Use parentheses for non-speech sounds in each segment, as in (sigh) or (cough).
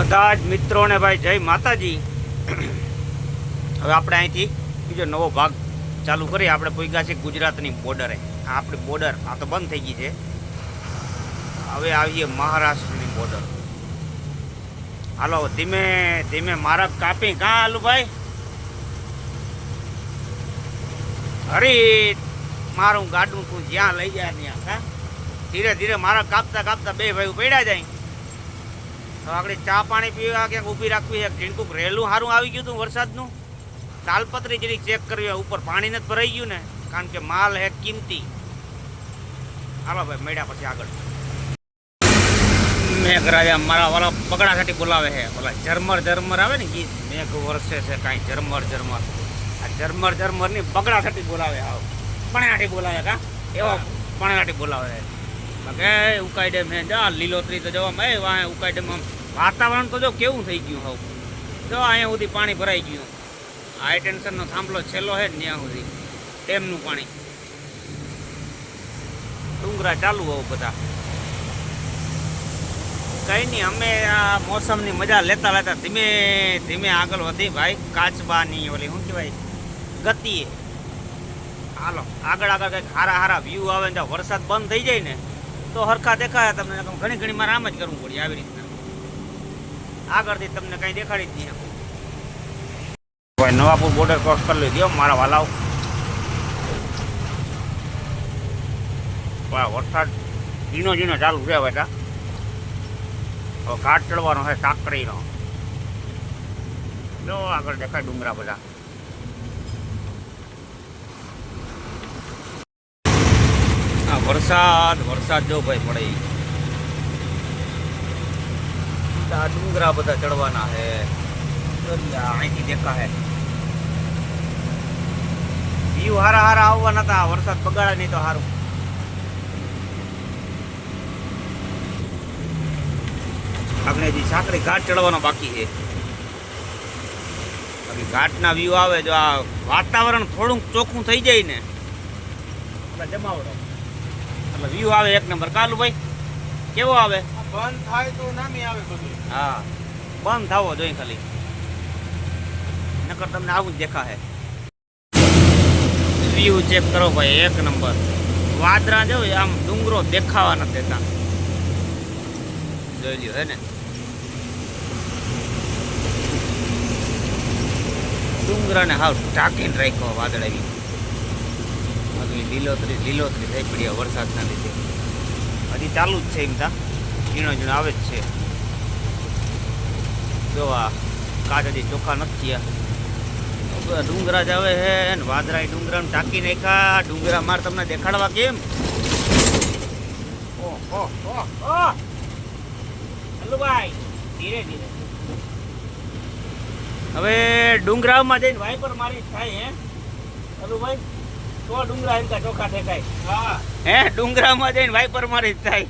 બધા જ મિત્રોને ભાઈ જય માતાજી. હવે આપણે અહીંથી બીજો નવો ભાગ ચાલુ કરીએ. આપણે પોઈગા છે ગુજરાતની બોર્ડરે આપણી બોર્ડર આ તો બંધ થઈ ગઈ છે. હવે આવીએ મહારાષ્ટ્રની બોર્ડર હાલો ધીમે ધીમે મારા કાપી કાં હાલું ભાઈ? હરી મારું ગાડું તું જ્યાં લઈ જાય ત્યાં ધીરે ધીરે મારા કાપતા કાપતા બે ભાઈ પડ્યા જાય. તો આગળ ચા પાણી પીવા ક્યાંક ઊભી રાખવી છે? ટીણકુક રહેલું સારું આવી ગયું હતું વરસાદનું? તાલપત્રી જરી ચેક કરવી. ઉપર પાણી નથી ભરાઈ ગયું ને, કારણ કે માલ હે કિંમતી. હાલો ભાઈ, મળ્યા પછી આગળ. મેઘરાજા મારા વાળા પગડાસાટી બોલાવે છે. ઓલા ઝરમર ઝરમર આવે ને ગીત? મેઘ વરસે છે કાંઈ ઝરમર ઝરમર. આ ઝરમર ઝરમરની પગડાસાટી બોલાવે આવ. પણેહાટી બોલાવે કા? એવો પણેહાટી બોલાવે કે ઉકાઈ ડેમ હે, જા, લીલોતરી તો જવામાં એ વાંહે ઉકાઈ ડેમ આમ વાતાવરણ તો જો કેવું થઈ ગયું હવે. જો અહીંયા સુધી પાણી ભરાઈ ગયું. હાઈ ટેન્શનનો થાંભલો છેલ્લો હે ત્યાં સુધી, ડેમનું પાણી. ડુંગરા ચાલુ હોવ બધા. કઈ નહીં અમે આ મોસમની મજા લેતા લેતા ધીમે ધીમે આગળ વધી ભાઈ. કાચબાની ઓલી, શું કહેવાય, ગતિએ. હાલો, આગળ આગળ કંઈક હારા હારા વ્યૂ આવે ને વરસાદ બંધ થઈ જાય ને તો હરખા દેખાયા તમને ઘણી ઘણી મારે આમ જ કરવું પડે આવી રીતના આગળથી તમને કંઈ દેખાડી જ નહીં ભાઈ નવાપુર બોર્ડર ક્રોસ કરી લીધી હો, મારા વાલાઓ. વરસાદ ઝીણો ઝીણો ચાલુ છે બેટા હવે ઘાટ ચડવાનો છે સાકરીનો જો આગળ દેખાય ડુંગરા બધા. વરસાદ વરસાદ જો ભાઈ પડે આ ડુંગરા બધા ચડવાના દરિયા, અહીંથી દેખા હે વ્યૂ હારા હારા આવવાના હતા વરસાદ બગાડે નહીં તો સારું આપણે હજી સાંકડી ઘાટ ચડવાનો બાકી છે. બાકી ઘાટના વ્યૂ આવે જો આ વાતાવરણ થોડુંક ચોખ્ખું થઈ જાય ને. જમાવડો. એટલે વ્યૂ આવે એક નંબર. કાલુ ભાઈ કેવો આવે? બંધ થાય તો નામી આવે બધું. હા બંધ થવો જોઈએ ખાલી. નકર તમને આવું જ દેખાશે. વ્યૂ ચેક કરો ભાઈ એક નંબર. વાદરા જો આમ ડુંગરો દેખાવા નથી દેતા જોઈ લ્યો હે ને? ડુંગરાને હાવ ઢાંકીને રાખ્યો વાદળાવી બાકી લીલોતરી લીલોતરી થઈ પડી વરસાદના લીધે. હજી ચાલુ જ છે એમ તા. ઝીણો ઝીણો આવે જ છે. જો આ કાચ હજી ચોખ્ખા નથી થયા. બધા ડુંગરા જ આવે છે ને વાદરા ડુંગરા ટાંકી નાખ્યા. ડુંગરા માર તમને દેખાડવા કેમ? ઓહ ઓહ ઓહ ઓહ ભાઈ. ધીરે ધીરે. હવે ડુંગરામાં જઈને વાઇપર મારી થાય હે. હલ્લુભાઈ તો ડુંગરા એમ કા ચોખ્ખા ઠેકાય. હા. હે ડુંગરામાં જઈને વાઇપર મારી જ થાય.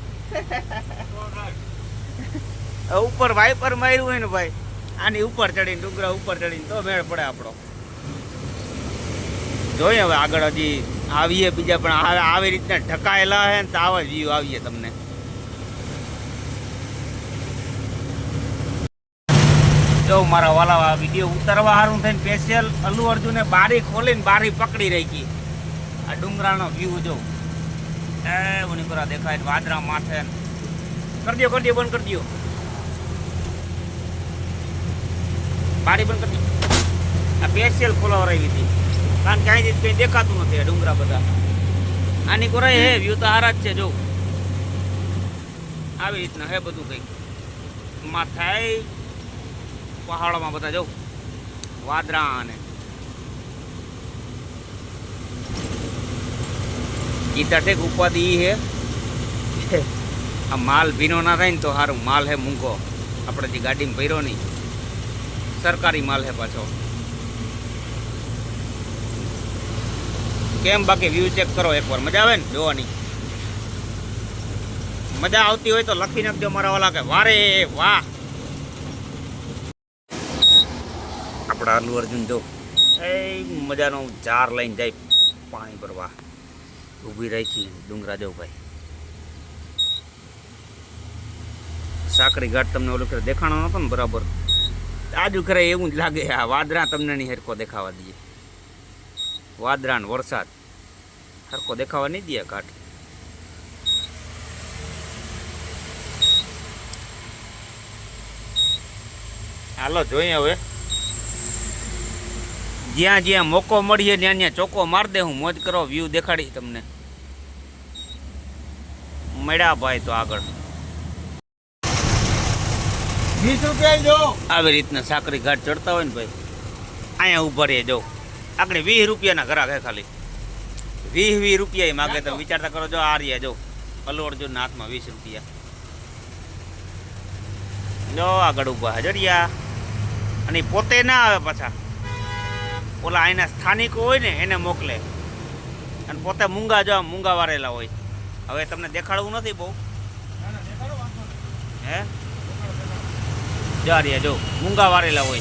ઉપર વાઇપર માર્યું હોય ને ભાઈ આની ઉપર ચડીને ડુંગરા ઉપર ચડીને તો મેળ પડે આપણો. જોઈએ હવે આગળ હજી આવીએ બીજા પણ આવી રીતના ઢકાયેલા હે ને તો આવા વ્યૂ આવીએ તમને. જો મારા વાલા વીડિયો ઉતારવા સારું થઈને સ્પેશિયલ અલ્લુ અર્જુને બારી ખોલીને બારી પકડી રાખી. આ ડુંગરાનો વ્યૂ જો. એ ઉનીપુરા દેખાય વાદરા માથે કરી દો કરી દો બંધ કરી દો બારી બંધ કરી દો આ સ્પેશિયલ ખોલાવરાવી હતી. કારણ કે અહીંથી કંઈ દેખાતું નથી આ ડુંગરા બધા. આની કોરાય હે વ્યૂ તો હારા જ છે, જો. આવી રીતના હે બધું કંઈક માથાય પહાડોમાં બધા, જો. વાદરા અને. ગીતા ઠેક ઉપાધિ હે. આ માલ ભીનો ના થાય ને તો સારું માલ હે મૂંઘો આપણે જે ગાડીમાં ભર્યો નહીં. સરકારી માલ હે પાછો. કેમ બાકી વ્યૂ ચેક કરો એકવાર? મજા આવે ને જોવાની? મજા આવતી હોય તો લખી નાખજો મારા ઓલા કે, વારે, વાહ. આપણા અલ્લુ અર્જુન જો, એ મજાનો જાર લઈને જાય પાણી ભરવા. ઊભી રાખી ડુંગરાદેવભાઈ સાકરી ઘાટ તમને ઓલું કરે, દેખાણો નતો ને બરાબર? આજુ ખરે એવું જ લાગે, આ વાદરા તમને નહીં હરકો દેખાવા દઈએ. વાદરા ને વરસાદ હરકો દેખાવા નહીં દે ઘાટ. હાલો, જોઈએ હવે. જ્યાં જ્યાં મોકો મળીએ ત્યાં ત્યાં ચોકો માર દે હું મોજ કરો વ્યૂ દેખાડી તમને. મળ્યા ભાઈ તો આગળ. વીસ રૂપિયા જો? આવી રીતના સાકરી ઘાટ ચડતા હોય ને ભાઈ અહીંયા ઊભા રહીએ જો. આપણે વીસ રૂપિયાના ઘરાક હે ખાલી. વીસ વીસ રૂપિયા માગે તો વિચારતા કરો જો આ રહ્યા જો. અલ્લુ જો હાથમાં વીસ રૂપિયા. જો આગળ ઊભા હાજરિયા. અને પોતે ના આવે પાછા. ઓલા અહીંના સ્થાનિકો હોય ને એને મોકલે. અને પોતે મૂંગા જો મૂંગા વારેલા હોય. હવે તમને દેખાડવું નથી બહુ? હે? જા રહ્યા જો, મૂંગા વારેલા હોય.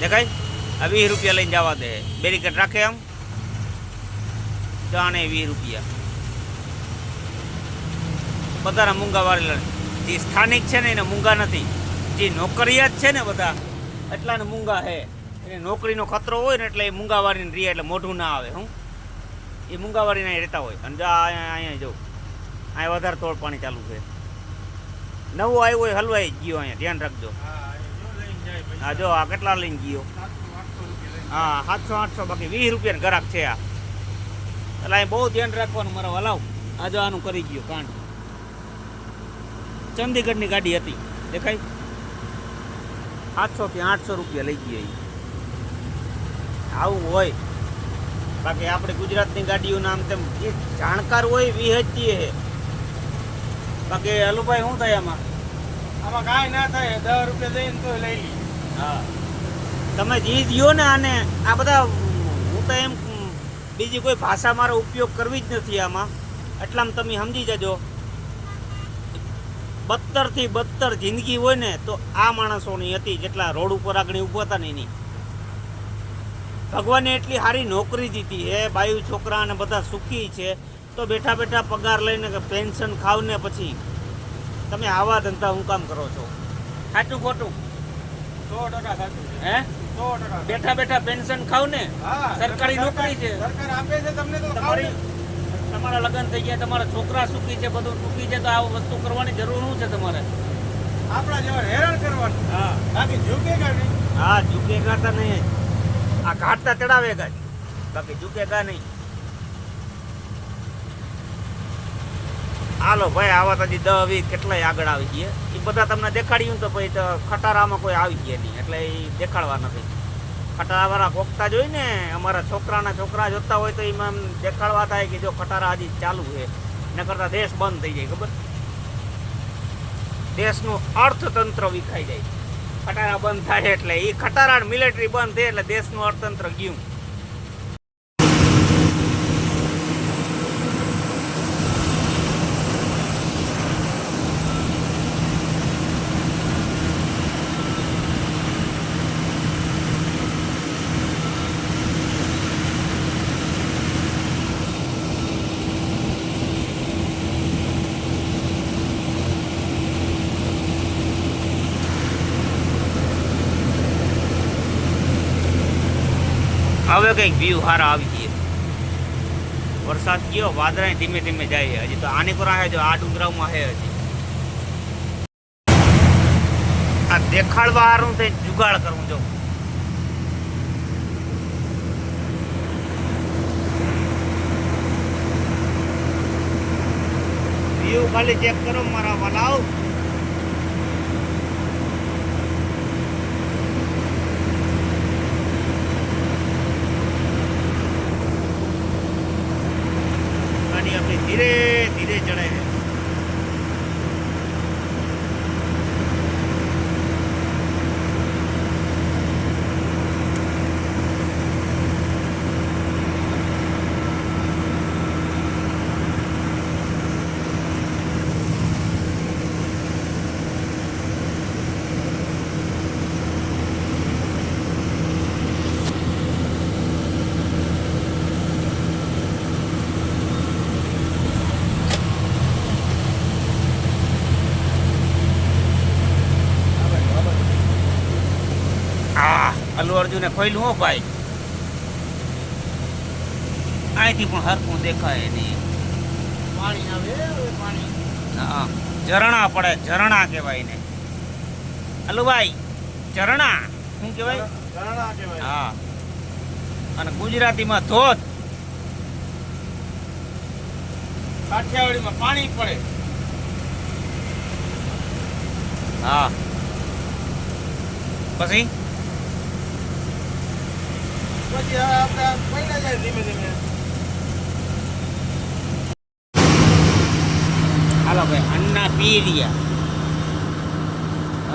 દેખાય? આ વીસ રૂપિયા લઈને જવા દે. બેરિકેડ રાખે આમ? જાણે વીસ રૂપિયા. બધાના મૂંગા વારેલા. જે સ્થાનિક છે ને એને મૂંગા નથી. જે નોકરિયાત છે ને બધા, એટલાને મૂંગા હે. એને નોકરીનો ખતરો હોય ને એટલે એ મૂંગાવારીને રહે એટલે મોઢું ના આવે હું. એ મૂંગાવારીને અહીં રહેતા હોય. અને જા અહીંયા અહીંયા જો. અહીંયા વધારે તોડ પાણી ચાલુ છે. નવું આવ્યું હોય હલવાઈ ગયો અહીંયા. ધ્યાન રાખજો. હા જો આ કેટલા લઈને ગયો? હા સાતસો આઠસો બાકી. વીસ રૂપિયાનો ગ્રાહક છે આ. એટલે અહીં બહુ ધ્યાન રાખવાનું મારા હલાવ આ જો આનું કરી ગયો કાંડ. ચંદીગઢની ગાડી હતી. દેખાય? સાતસો થી આઠસો રૂપિયા લઈ ગઈ આવું હોય. બાકી આપણે ગુજરાતની ગાડીઓના આમ તેમ જે જાણકાર હોય વિહજતી હે બાકી હલુભાઈ શું થાય આમાં? આમાં કાંઈ ના થાય દસ રૂપિયા દઈને તો લઈ લઈએ હા. તમે જે દો ને આને આ બધા હું તો એમ બીજી કોઈ ભાષા મારો ઉપયોગ કરવી જ નથી આમાં. એટલામાં તમે સમજી જજો. બદતરથી બદતર જિંદગી હોય ને તો આ માણસોની હતી જેટલા રોડ ઉપર આગળ ઊભા હતા ને એની. ભગવાને એટલી સારી નોકરી દીધી. એ બાયુ છોકરા અને બધા સુખી છે. તો બેઠા બેઠા પગાર લઈને કે પેન્શન ખાવ ને પછી તમે આવા ધંધા હું કામ કરો છો? સાચું ખોટું? સો ટકા સાચું હે? બેઠા બેઠા પેન્શન ખાવ ને સરકારી નોકરી છે. સરકાર આપે છે તમને તો તમારી તમારા લગ્ન થઈ ગયા તમારા છોકરા સુખી છે બધું સુખી છે તો આ વસ્તુ કરવાની જરૂર શું છે તમારે? આપણા જેવા હેરાન કરવાનું. હા. બાકી ઝૂકેગા નહીં. હા ઝૂકેગા તો નહીં. આ ઘાટતા ચડાવે ગા બાકી ઝૂકેગા નહીં. હાલો ભાઈ, આવા તો દહ, વીસ કેટલાય આગળ આવી ગયે. એ બધા તમને દેખાડ્યું તો પછી ખટારામાં કોઈ આવી ગયા નહીં. એટલે એ દેખાડવા નથી ખટારાવાળા કોકતા જોઈ ને, અમારા છોકરાના છોકરા જોતા હોય તો એમાં દેખાડવા થાય કે જો ખટારા હજી ચાલુ છે. ન કરતા દેશ બંધ થઈ જાય, ખબર? દેશનું અર્થતંત્ર વિખાઈ જાય. ખટારા બંધ થાય એટલે. એ ખટારા મિલિટરી બંધ થાય એટલે દેશનું અર્થતંત્ર ગયું. કંઈક વ્યૂ સારા આવી જઈએ વરસાદ ગયો વાદળા ધીમે ધીમે જાય હજી તો આની પર જો, આ ડુંગરામાં છે હજી. આ દેખાડવા હારું તે જુગાડ કરવું જો વ્યૂ ખાલી ચેક કરો, મારા વાલાઓ. ગાડી આપણી ધીરે ધીરે ચડે ખોઈલું હો ભાઈ? અહીંથી પણ હરખું દેખાય નહીં. પાણી આવે પાણી. હા ઝરણા પડે ઝરણા કહેવાય ને અલ્લુભાઈ ઝરણા શું કહેવાય? ઝરણા કહેવાય. હા. અને ગુજરાતીમાં ધોધ. કાઠિયાવાડીમાં પાણી પડે. હા. પછી? પછી હવે આપણે પડ્યા જાય ધીમે ધીમે. હાલો ભાઈ અન્ના પી રહ્યા.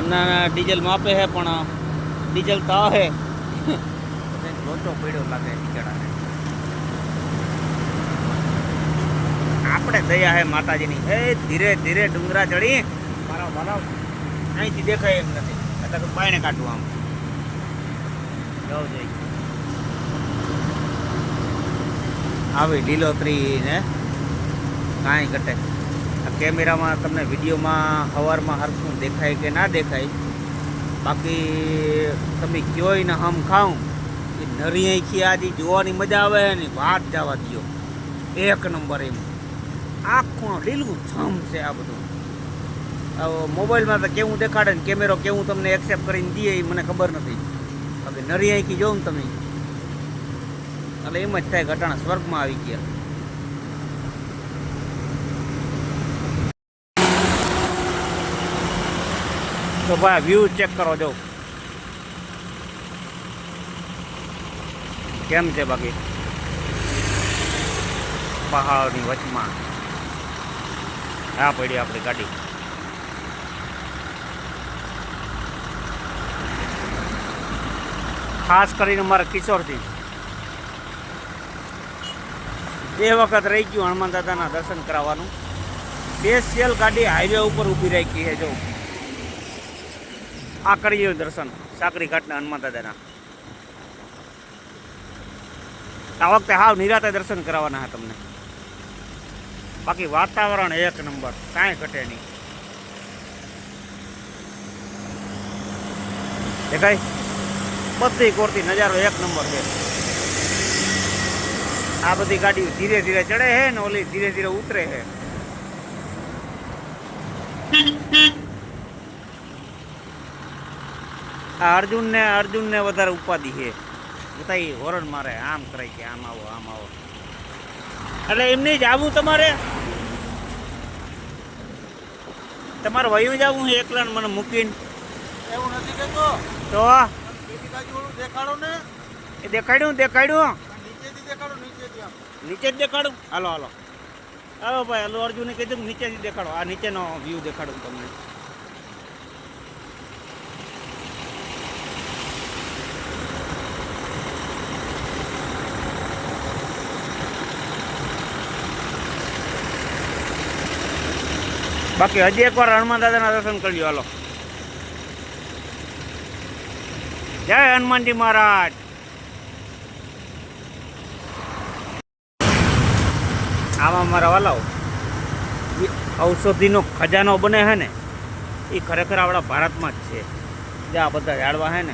અન્ના ડીઝલ માપે છે પણ ડીઝલ તો હે લોચો પડ્યો લાગે બિચારાને આપણે દયા હે માતાજીની. એ ધીરે ધીરે ડુંગરા ચડી. મારા મારા અહીંથી દેખાય એમ નથી. એટલે તો બાયણે કાઢવું આમ. જવું જોઈએ. આવી લીલોતરી ને કાંઈ ઘટે. આ કેમેરામાં તમને વિડીયોમાં હવારમાં હરખું દેખાય કે ના દેખાય, બાકી તમે કયોય ને હમ ખાઉં, એ નરી આંખી આજે જોવાની મજા આવે ને વાત જવા દો એક નંબર એમ. આખું લીલું છમ છે આ બધું. મોબાઈલમાં તો કેવું દેખાડે ને કેમેરો કેવું તમને એક્સેપ્ટ કરીને દે એ મને ખબર નથી. બાકી નરી આંખી જોઉં તમે. એટલે એમ જ થાય ઘટાણા સ્વર્ગમાં આવી ગયા. તો ભાઈ વ્યૂ ચેક કરો જો કેમ છે બાકી? પહાડની વચમાં. આ પડી આપણી ગાડી. ખાસ કરીને મારા કિશોરથી. બે વખત રહી ગયું હનુમાન દાદાના દર્શન કરાવવાનું. સ્પેશિયલ ગાડી હાઈવે ઉપર ઊભી રાખી છે, જો. આ કરીએ દર્શન, સાકરી ઘાટના હનુમાન દાદાના. આ વખતે હાવ નિરાતે દર્શન કરાવવાના હતા તમને. બાકી વાતાવરણ એક નંબર, કાંઈ ઘટે નહીં. દેખાય? બધી કોરતી નજારો એક નંબર છે. આ બધી ગાડીઓ ધીરે ધીરે ચડે છે ને ઓલી ધીરે ધીરે ઉતરે છે. આ અર્જુન ને અર્જુન ને વધારે ઉપાધિ છે. ઈ હોરન મારે આમ કરાય કે આમ આવો આમ આવો. એટલે એમને જ આવું તમારે? તમારે વયું જવું આવું એકલા મને મૂકીને? એવું નથી કહેતો તો? દેખાડો ને. એ દેખાડ્યું દેખાડ્યું નીચેથી દેખાડો નીચેથી આમ નીચે જ દેખાડું? હાલો હાલો. હાલો ભાઈ, હાલો, અર્જુને કીધું નીચે જ દેખાડો. આ નીચેનો વ્યૂ દેખાડું તમને. બાકી હજી એકવાર હનુમાન દાદાના દર્શન કરી હાલો. જય હનુમાનજી મહારાજ. આમાં મારા વાલાઓ ઔષધિનો ખજાનો બને છે ને, એ ખરેખર આપણા ભારતમાં જ છે. જે આ બધા ઝાડવા છે ને,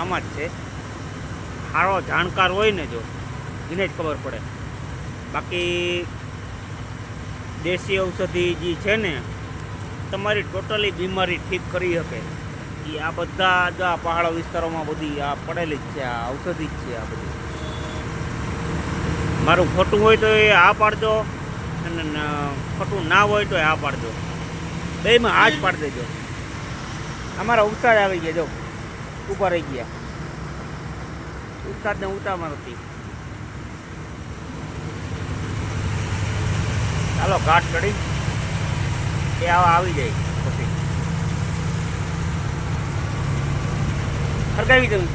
આમાં જ છે. સારો જાણકાર હોય ને જો, એને જ ખબર પડે. બાકી દેશી ઔષધિ જે છે ને, તમારી ટોટલી બીમારી ઠીક કરી શકે. એ આ બધા જ આ પહાડો વિસ્તારોમાં બધી આ પડેલી જ છે, આ ઔષધિ જ છે આ બધી. મારું ખોટું હોય તો એ આ પાડજો, અને ખોટું ના હોય તો એ આ પાડજો. બેમાં આ જ પાડી દેજો. અમારા ઉસ્તાદ આવી ગયા, જો. ઊભા રહી ગયા. ઉસ્તાદને ઉતાવળ નથી ચાલો, ઘાટ ચડી. એ આવા આવી જાય પછી. હરગાવી દઉં.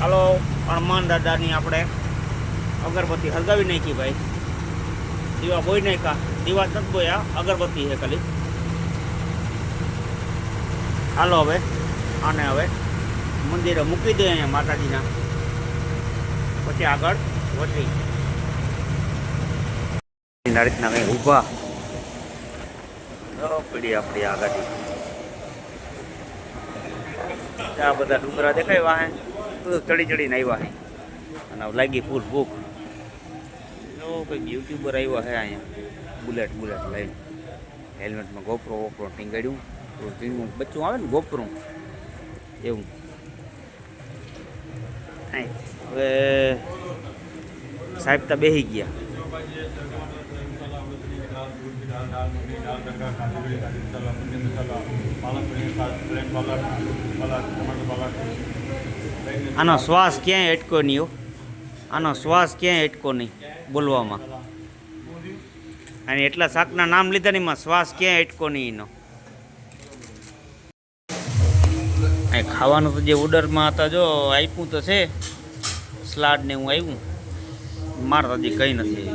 હાલો હનુમાન દાદાની આપણે અગરબત્તી હળગાવી નાખી ભાઈ. દીવા બોઈ નાખ્યા. દીવા નથી બોયા, અગરબત્તી છે ખાલી. હાલો હવે, આને હવે મંદિરે મૂકી દે અહીંયા માતાજીના. પછી આગળ વધી. આ રીતના કંઈ ઊભા. પીડી આપણી આ આ બધા ડુંગરા દેખાય વાહે? ચડી ચડીને આવ્યા હે. અને લાગી ફૂલ ભૂખ જો કંઈક યુટ્યુબર આવ્યો હે અહીંયા. બુલેટ બુલેટ લઈને. હેલ્મેટમાં ગોપરો વોપરો ટીંગાડ્યું. ટીંગું બચ્ચું આવે ને ગોપરું એવું. હવે સાહેબ તો બેસી ગયા. આનો શ્વાસ ક્યાંય અટકો નહીં આનો શ્વાસ ક્યાંય અટકો નહીં બોલવામાં. અને એટલા શાકના નામ લીધા ને એમાં શ્વાસ ક્યાંય અટકો નહીં એનો. અહીં ખાવાનું તો જે ઓર્ડરમાં હતા જો, આપ્યું તો છે. સ્લાડ ને હું આવ્યું મારે હજી કંઈ નથી.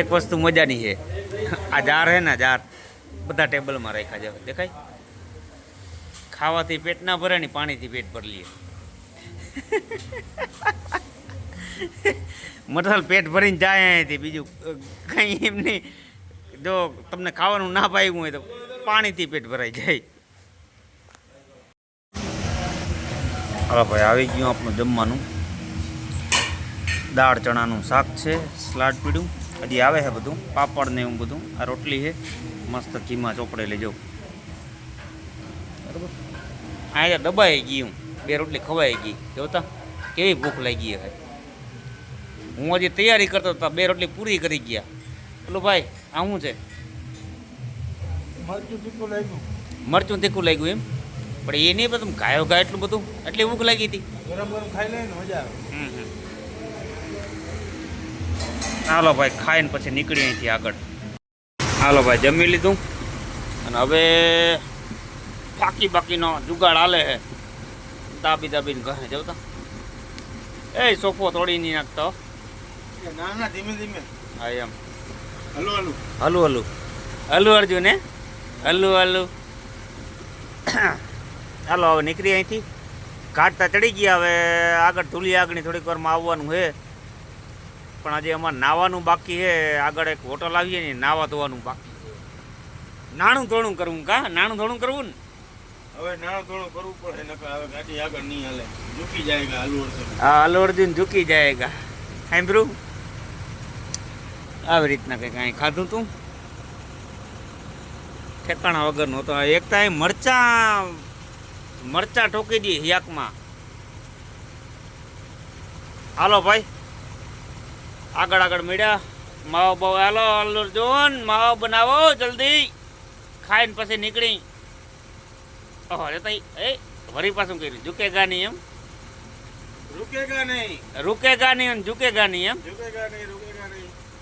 એક વસ્તુ મજાની છે. આ જાર હે ને જાર બધા ટેબલમાં રાખ્યા છે. દેખાય? ખાવાથી પેટ ના ભરે ને પાણીથી પેટ ભરી લઈએ (laughs) મટલ પેટ ભરીને જાય અહીંયાથી બીજું કંઈ એમ નહીં. જો તમને ખાવાનું ના પાયું હોય તો પાણીથી પેટ ભરાઈ જાય. હા ભાઈ, આવી ગયું આપણું જમવાનું. દાળ ચણાનું શાક છે, સલાડ પીડ્યું હજી આવે છે બધું, પાપડ ને એવું બધું. આ રોટલી છે, મસ્ત ઘીમાં ચોપડે લેજો. બરાબર? અહીંયા દબાઈ ગયું. બે રોટલી ખવાઈ ગઈ. જોતા? કેવી ભૂખ લાગી હે? હું હજી તૈયારી કરતો હતો બે રોટલી પૂરી કરી ગયા. પેલું ભાઈ આ શું છે? મરચું તીખું લાગ્યું. મરચું તીખું લાગ્યું એમ? પણ એ નહીં બધું ગાયો ગાય એટલું બધું? એટલી ભૂખ લાગી હતી. ગરમ ગરમ ખાઈ લે મજા આવે. હાલો ભાઈ ખાઈને પછી નીકળી અહીંથી આગળ. હાલો ભાઈ જમી લીધું. અને હવે બાકી બાકીનો જુગાડ હાલે છે. દાબી દાબીને ઘરે જવતા એ સોફો તોડી નહીં નાખતો. ના ના ધીમે ધીમે. હા એમ. હલો હલુ. હલુ હલુ. હલુ અર્જુન હે? હલુ હલુ. ચાલો હવે નીકળી અહીંથી. કાઢતા ચડી ગયા હવે આગળ ધૂલી આગળ થોડીક વારમાં આવવાનું છે પણ હજી અમારે નાવાનું બાકી છે આગળ એક હોટલ આવીએ ને નાવા ધોવાનું બાકી છે નાણું ધોણું કરવું કા? નાણું ધોણું કરવું ને? હવે નાણું ધોણું કરવું પડે નકર હવે ગાડી આગળ નહીં હાલે. ઝૂકી જાય હલુ અર્જુન હા અલ્લુ અર્જુન ઝૂકી જાયગા સાંભળ્યું આવી રીતના કંઈક અહીં ખાધું તું? ઠેકાણા વગરનું તો એક તો અહીં મરચા મરચા ઠોકી દઈએ હિયાકમાં હાલો ભાઈ. આગળ આગળ મળ્યા. માવો બહુ હાલો હાલો અર્જુન માવો બનાવો જલ્દી. ખાઈને પછી નીકળી. ઓહો રે તઈ એ વરી પાછું કર્યું. ઝૂકેગા નહીં એમ? રૂકેગા નહીં. રૂકેગા નહીં ઝૂકેગા નહીં એમ? ઝુકેગા નહીં રૂકેગા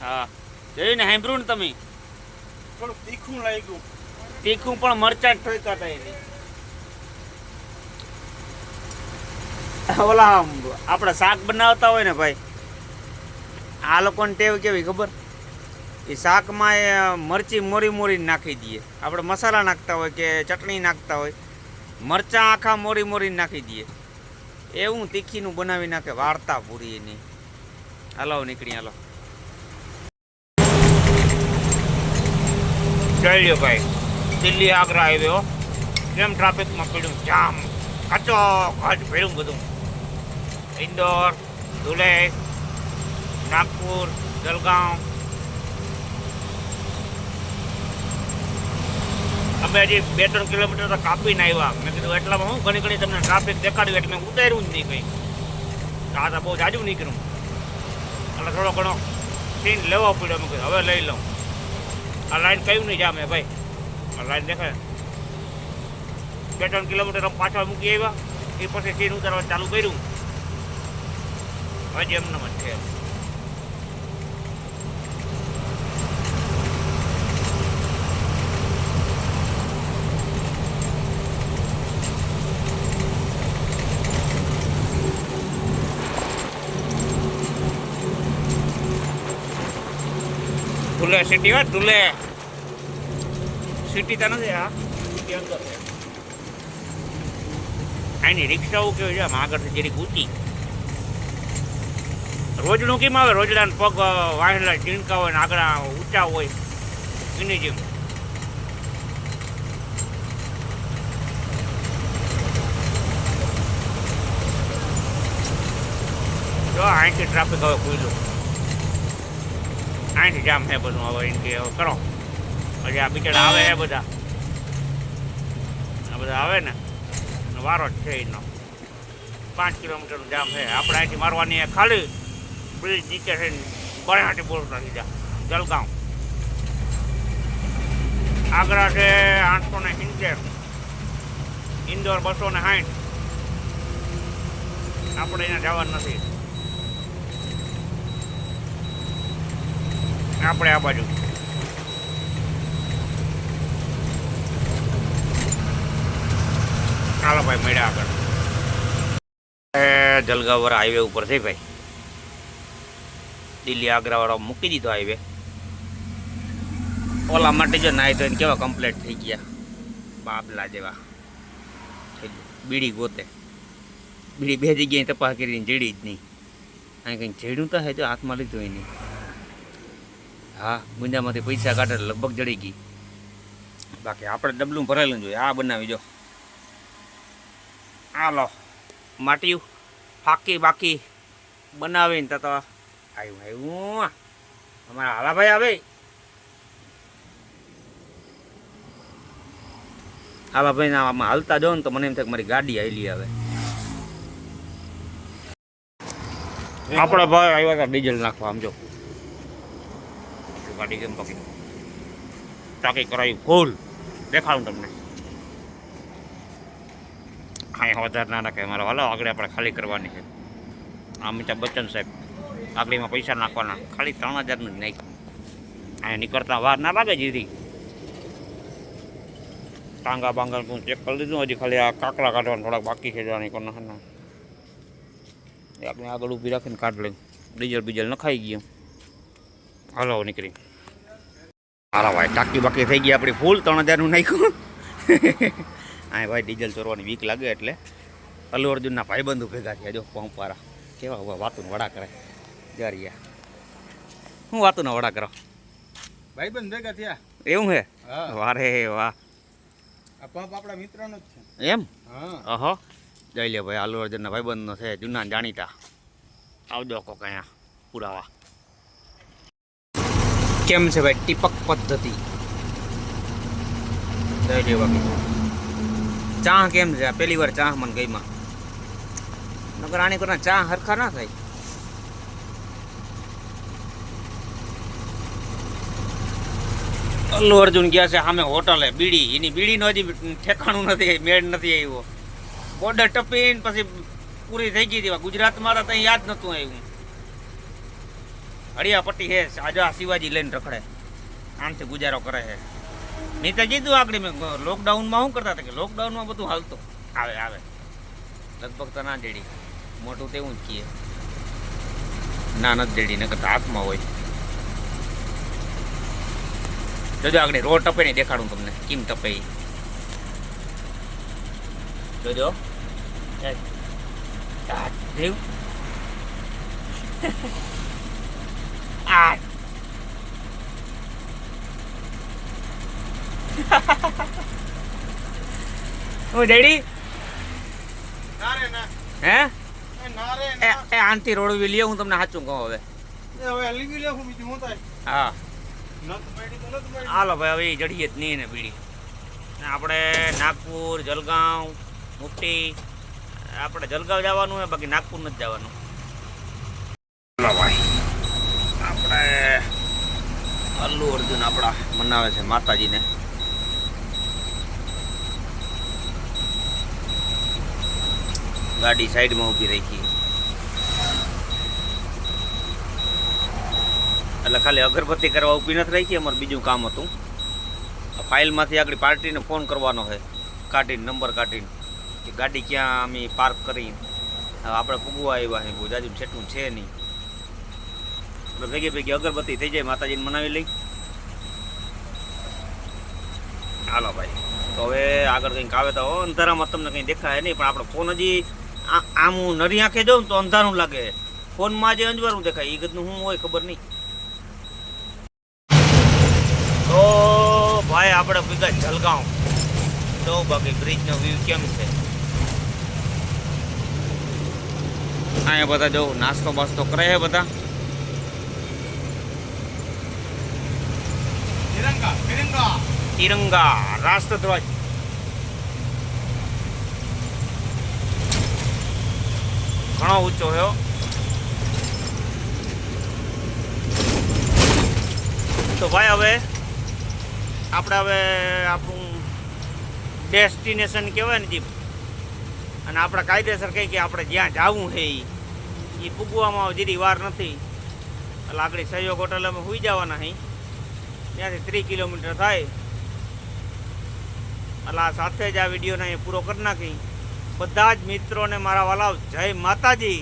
હા. જોયું ને સાંભળ્યું ને તમે. થોડું તીખું લાગ્યું. તીખું પણ મરચા જ ઠોકા થાય નહીં ઓલા આપણે શાક બનાવતા હોય ને ભાઈ આ લોકોને ટેવ કેવી ખબર? એ શાકમાં એ મરચી મોરી મોરી નાખી દઈએ. આપણે મસાલા નાખતા હોય કે ચટણી નાખતા હોય મરચાં આખા મોરી મોરી નાખી દઈએ. એવું તીખીનું બનાવી નાખે વાર્તા પૂરી એની. હાલો નીકળી હાલો. જઈ ભાઈ. દિલ્હી, આગ્રા હાઈવે કેમ ટ્રાફિકમાં પડ્યું, જામ. કચો કચ ભેડું બધું. ઇન્દોર ધુલે નાગપુર, જલગાંવ. અમે હજી બે ત્રણ કિલોમીટર તો કાપીને આવ્યા. મેં કીધું, એટલામાં હું ઘણી ઘણી તમને ટ્રાફિક દેખાડ્યું એટલે મેં ઉતાર્યું જ નહીં કંઈ. આ તો બહુ જાજુ નીકળ્યું. એટલે થોડો ઘણો સીન લેવો પડ્યો. મેં કીધું, હવે લઈ લઉં. આ લાઈન કયું નહીં જામે ભાઈ? આ લાઈન દેખાય. બે ત્રણ કિલોમીટર પાછળ મૂકી આવ્યા. એ પછી સીન ઉતારવા ચાલુ કર્યું. હજી એમને જ છે. ધુલે, સિટી હોય, ધુલે. સિટી તો નથી આ સિટી અંદર એની રિક્ષાઓ કેવી છે? આમ આગળથી જેની ઊંચી રોજનું કેમ આવે? રોજડા પગ વાહેલા, ઝીણકા હોય ને આગળ ઊંચા હોય. એની જેમ. અહીંથી ટ્રાફિક હવે ખુલ્લું અહીંથી જામ છે બધું હવે એમ કે કરો. પછી આ બિચારા આવે છે બધા. આ બધા આવે ને. વારો જ છે એનો. પાંચ કિલોમીટરનું જામ છે. આપણે અહીંથી મારવાની ખાલી. બ્રિજ નીચે છે બરહાટી નાખી જા જલગાંવ. આગ્રા છે આઠસો ને સિત્તેર. ઇન્દોર બસો ને સાઠ. આપણે અહીંયા જવાનું નથી. આપણે આ બાજુ. ચાલો ભાઈ, મળ્યા આગળ. જલગાવર હાઈવે ઉપર છે ભાઈ. દિલ્હી આગ્રા વાળો મૂકી દીધો હાઈવે ઓલા માટે જો તો એને કેવા કમ્પ્લેટ થઈ ગયા. બાબલા જેવા. બીડી ગોતે. બીડી બે જગ્યાએ તપાસ કરીને જડી જ નહીં. અહીં કંઈક જેડ્યું તો હે, જો હાથમાં લીધું હોય નહીં. હા ગુંજામાંથી પૈસા કાઢે લગભગ જડી ગઈ. બાકી આપણે ડબલું ભરેલું જોઈએ. આ બનાવી જો આ લો. માટીયું. ફાકી બાકી બનાવીને તો તો આવ્યું આવ્યું અમારા હાલાભાઈ આવે. હાલાભાઈ ના આમાં હાલતા જાઓ ને તો મને એમ થાય કે મારી ગાડી આવેલી આવે. આપણા ભાઈ આવ્યા હતા ડીઝલ નાખવા આમ જો. ગાડી કેમ પકડી ટાંકી કરાવી ફૂલ દેખાડું તમને હા વધારે ના નાખે મારો હાલો આગળ આપણે ખાલી કરવાની છે અમિતાભ બચ્ચન સાહેબ આગળમાં પૈસા નાખવાના ખાલી ત્રણ હજારનું જ નાખ્યું અહીંયા નીકળતા વાર ના લાગે જીરી ટાંગા બાંગા હું ચેક કરી લીધું હજી ખાલી આ કાકડા કાઢવાનું થોડાક બાકી છે જવાની કોના હા આપણે આગળ ઊભી રાખીને કાઢ લઈ ડીઝલ બીજલ નખાઈ ગયું હાલો નીકળી હાલો ભાઈ ટાંકી બાકી થઈ ગઈ આપણી ફૂલ ત્રણ હજારનું નાખ્યું. હા ભાઈ ડીઝલ ચોરવાની વીક લાગે એટલે અલ્લુ અર્જુનના ભાઈબંધો ભેગા થયા જો પંપવાળા. કેવા હોય વાતું વડા કરે. જરિયા શું વાતુના વડા કરો? ભાઈબંધ ભેગા થયા. એવું હે? હા. વારે વાહ. આ પંપ આપણા મિત્રનો જ છે. એમ? હા. અહો. જઈ લે ભાઈ અલ્લુ અર્જુનના ભાઈબંધનો છે જૂના જાણીતા. આવજો કોક અહીંયા પુરાવા. કેમ છે ભાઈ? ટીપક પદ્ધતિ. ચા કેમ છે? પહેલી વાર ચા મને ગઈમાં નકર આની કોના ચા હરખા ના થાય. અલ્લુ અર્જુન ગયા છે સામે હોટલે, બીડી. એની બીડીનો હજી ઠેકાણું નથી, મેળ નથી આવ્યો. બોર્ડર ટપીને પછી પૂરી થઈ ગઈ હતી. ગુજરાતમાં તો ત્યાં યાદ નહોતું આવ્યું. હળિયાપટ્ટી હે આજા શિવાજી લઈને રખડે. આમથી ગુજારો કરે છે. મેં તો કીધું આગળ મેં લોકડાઉનમાં શું કરતા હતા કે લોકડાઉનમાં બધું હાલતો. આવે આવે. લગભગ તો ના ડેડી. મોટું તેવું જ કીએ. ના નથી જેડી નકર તો હાથમાં હોય. જોજો આગળ રોડ ટપે નહીં દેખાડું તમને. કેમ ટપે. જોજો. એ, આ જોયું? હું ડેડી. ના રે ના. હે? એ ના. રે એ ના એ આનથી રોડવી લ્યો હું તમને સાચું કહું હવે. એ હવે લીધી લે હું હું. હા હાલો ભાઈ હવે જડીએ જ નહીં ને બીડી. આપણે નાગપુર જલગાંવ મુફ્ટી આપણે જલગાંવ જવાનું છે બાકી નાગપુર નથી જવાનું. ભાઈ આપણે અલ્લુ અર્જુન આપણા મનાવે છે, માતાજીને. ગાડી સાઈડમાં ઊભી રાખી. એટલે ખાલી અગરબત્તી કરવા ઊભી નથી રાખી, અમારે બીજું કામ હતું. ફાઇલમાંથી આગળ પાર્ટીને ફોન કરવાનો છે, કાઢીને, નંબર કાઢીને, કે ગાડી ક્યાં અમે પાર્ક કરી. આપણે પૂગવા આવ્યા છે બહુ જાજુ છેટું છે નહીં. ભેગી ભેગી અગરબત્તી થઈ જાય, માતાજીને મનાવી લઈ. હાલો ભાઈ. તો હવે આગળ કંઈક આવે તો અંધારામાં તમને કંઈ દેખાય નહીં, પણ આપણો ફોન હજી આમ હું નરી આંખે જાઉં તો અંધારું લાગે. ફોનમાં જે અંજવારું દેખાય એ ગતનું શું હોય ખબર નહીં. તો ભાઈ, આપણે ભેગા જલગાંવ તો બાકી બ્રિજનો વ્યૂ કેમ છે. અહીંયા બધા જો નાસ્તો બાસ્તો કરે છે બધા. તિરંગા તિરંગા. તિરંગા, રાષ્ટ્રધ્વજ. ઘણો ઊંચો થયો તો ભાઈ હવે આપણે હવે આપણું ડેસ્ટિનેશન કહેવાય ને જે અને આપણે કાયદેસર કહી કે આપણે જ્યાં જવું છે એ પૂગવામાં જીરી વાર નથી. એટલે આગળ સહયોગ હોટલ અમે સુઈ જવાના અહીં ત્યાંથી ત્રીસ કિલોમીટર થાય. એટલે આ સાથે જ આ વિડીયોને અહીં પૂરો કરી નાખી. બધા જ મિત્રોને મારા વાલાઓ જય માતાજી.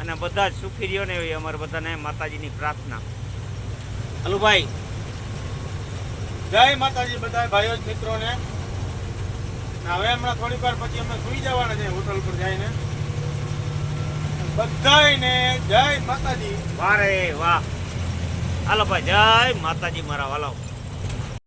અને બધા જ સુખી રહ્યો ને એવી અમારે બધાને માતાજીની પ્રાર્થના. હલુભાઈ જય માતાજી બધા ભાઈઓ જ મિત્રોને. હવે હમણાં થોડીક વાર પછી અમે સુઈ જવાના છે હોટલ પર જઈને. બધાને જય માતાજી. વારે વાહ. હાલો ભાઈ, જય માતાજી મારા વાલાઓ.